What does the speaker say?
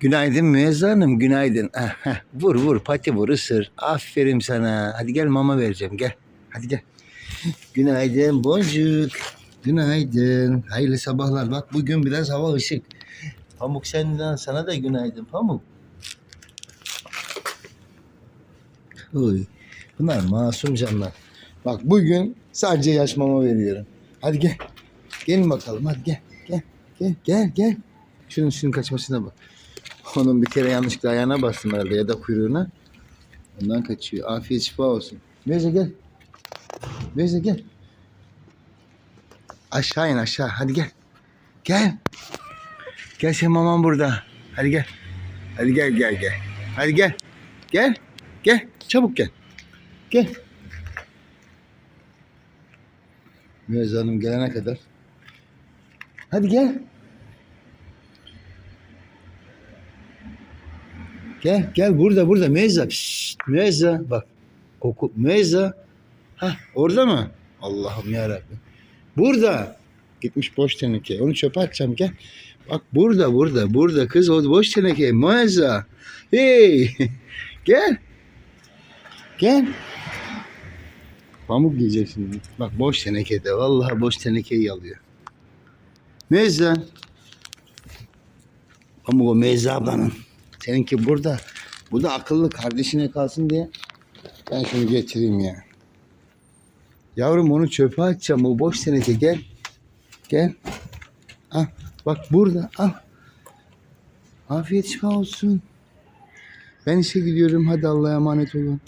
Günaydın Müezza Hanım, günaydın. Ah, heh, vur vur, pati vur, ısır. Aferin sana. Hadi gel mama vereceğim, gel. Hadi gel. Günaydın Boncuk. Günaydın. Hayırlı sabahlar. Bak bugün biraz hava ışık. Pamuk senden sana da günaydın Pamuk. Uy, bunlar masum canlar. Bak bugün sadece yaş mama veriyorum. Hadi gel. Gelin bakalım hadi gel. Gel. Gel gel gel. Şunun şunun kaçmasına bak. Onun bir kere yanlışlıkla ayağına bastım herhalde ya da kuyruğuna. Ondan kaçıyor. Afiyet şifa olsun. Beyza gel. Beyza gel. Aşağı in aşağı. Hadi gel. Gel. Gel sen maman burada. Hadi gel. Hadi gel gel gel. Hadi gel. Gel. Gel. Çabuk gel. Gel. Müezza Hanım gelene kadar. Hadi gel. Gel gel burada burada Müezza. Pişt, Müezza bak. Koku Müezza. Hah orada mı? Allah'ım yarabbim. Burada. Gitmiş boş teneke. Onu çöpe atacağım gel. Bak burada burada burada kız o boş teneke. Müezza. Hey. gel. Gel. Pamuk yiyecek şimdi. Bak boş tenekede. Vallahi boş tenekeyi yalıyor. Müezza. Pamuk o Müezza ablanın. Seninki burada. Bu da akıllı kardeşine kalsın diye. Ben şunu getireyim ya. Yavrum onu çöpe atacağım. O boş teneke gel. Gel. Al. Bak burada. Al. Afiyet şifa olsun. Ben işe gidiyorum. Hadi Allah'a emanet olun.